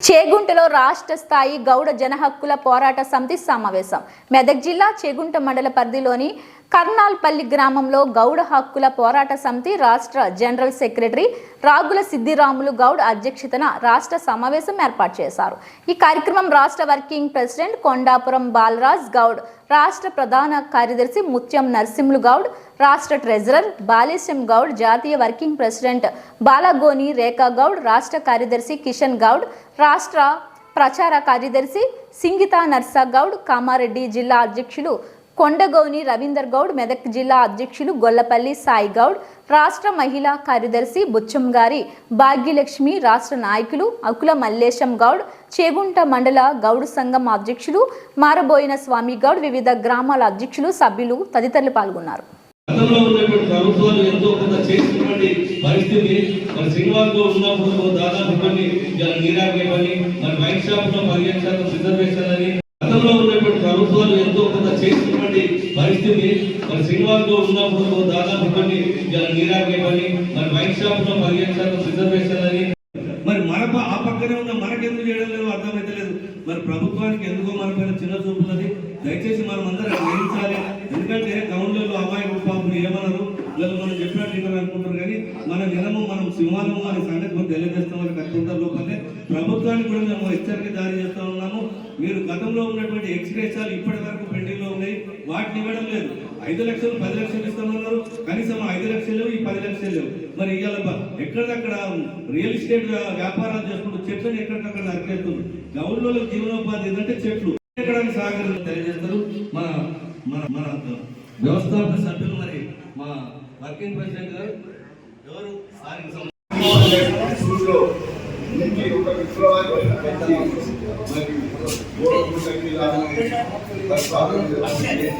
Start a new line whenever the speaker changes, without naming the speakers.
చేగుంటలో రాష్ట్ర స్థాయి గౌడ జనహక్కుల పోరాట సమితి సమావేశం. మెదక్ జిల్లా చేగుంట మండల పరిధిలోని కర్నాల్పల్లి గ్రామంలో గౌడ హక్కుల పోరాట సమితి రాష్ట్ర జనరల్ సెక్రటరీ రాగుల సిద్దిరాములు గౌడ్ అధ్యక్షతన రాష్ట్ర సమావేశం ఏర్పాటు చేశారు. ఈ కార్యక్రమం రాష్ట్ర వర్కింగ్ ప్రెసిడెంట్ కొండాపురం బాలరాజ్ గౌడ్ రాష్ట్ర ప్రధాన కార్యదర్శి ముత్యం నరసింహులు గౌడ్ రాష్ట్ర ట్రెజరర్ బాలేశం గౌడ్ జాతీయ వర్కింగ్ ప్రెసిడెంట్ బాలగోని రేఖా గౌడ్ రాష్ట్ర కార్యదర్శి కిషన్ గౌడ్ రాష్ట్ర ప్రచార కార్యదర్శి సింగితా నర్సా గౌడ్ కామారెడ్డి జిల్లా అధ్యక్షులు కొండగౌని రవీందర్ గౌడ్ మెదక్ జిల్లా అధ్యక్షులు గొల్లపల్లి సాయి గౌడ్ రాష్ట్ర మహిళా కార్యదర్శి బుచ్చం గారి భాగ్యలక్ష్మి రాష్ట్ర నాయకులు అకుల మల్లేశం గౌడ్ చేగుంట మండల గౌడ్ సంఘం అధ్యక్షులు మారబోయిన స్వామి గౌడ్ వివిధ గ్రామాల అధ్యక్షులు సభ్యులు తదితరులు పాల్గొన్నారు.
గతంలో ఉన్నటువంటి ప్రభుత్వాలు ఎంతో కొంత చేసినటువంటి పరిస్థితి మరి శ్రీనివాస్ ఉన్నప్పుడు దాదాపు కొన్ని నీరాగే పని మరి పదిహేను శాతం రిజర్వేషన్ అని గతంలో ఉన్నటువంటి ప్రభుత్వాలు ఎంతో కొంత చేసినటువంటి పరిస్థితి మరి ఉన్నప్పుడు దాదాపు కొన్ని నీరాగే పని మరి వైన్ షాప్లో పదిహేను శాతం రిజర్వేషన్ అని. మరి మన ఆ పక్కనే ఉన్న మనకెందుకు చేయడం లేదు అర్థమైతలేదు. మరి ప్రభుత్వానికి ఎందుకో మన పైన చిన్న చూపుతుంది దయచేసి మనం అందరం గ్రహించాలి. ఎందుకంటే గౌన్లలో అమాయకులు పాపం ఏమన్నారు వీళ్ళు మనం చెప్పినట్టు విన్నారు అనుకుంటారు కానీ మన నిలము మనం సింహాలము అనే సంగతి కూడా తెలియజేస్తాం వాళ్ళకి అనుకుంటారు లోపలే. ప్రభుత్వానికి కూడా మేము హెచ్చరిక జారీ చేస్తూ ఉన్నాము. మీరు గతంలో ఉన్నటువంటి ఎక్స్గ్రేషాలు ఇప్పటి వరకు వాటిని ఇవ్వడం లేదు. ఐదు లక్షలు పది లక్షలు ఇస్తామన్నారు. కనీసం ఐదు లక్షలు ఈ పది లక్షలు లేవు. మరి ఇవాళ ఎక్కడక్కడ రియల్ ఎస్టేట్ వ్యాపారాలు చేసుకుంటూ చెట్లను ఎక్కడికక్కడ నరికేస్తున్నారు గౌన్లలో జీవనోపాధి ఏంటంటే చెట్లు. ఎక్కడానికి సహకారం తెలియజేస్తారు. మన మన మన వ్యవస్థాపక సభ్యులు మరి మా వర్కింగ్ ప్రెసిడెంట్ గారు ఎవరు? వారికి సం-
స్కూల్లో నుంచి ఒక విప్లవాన్ని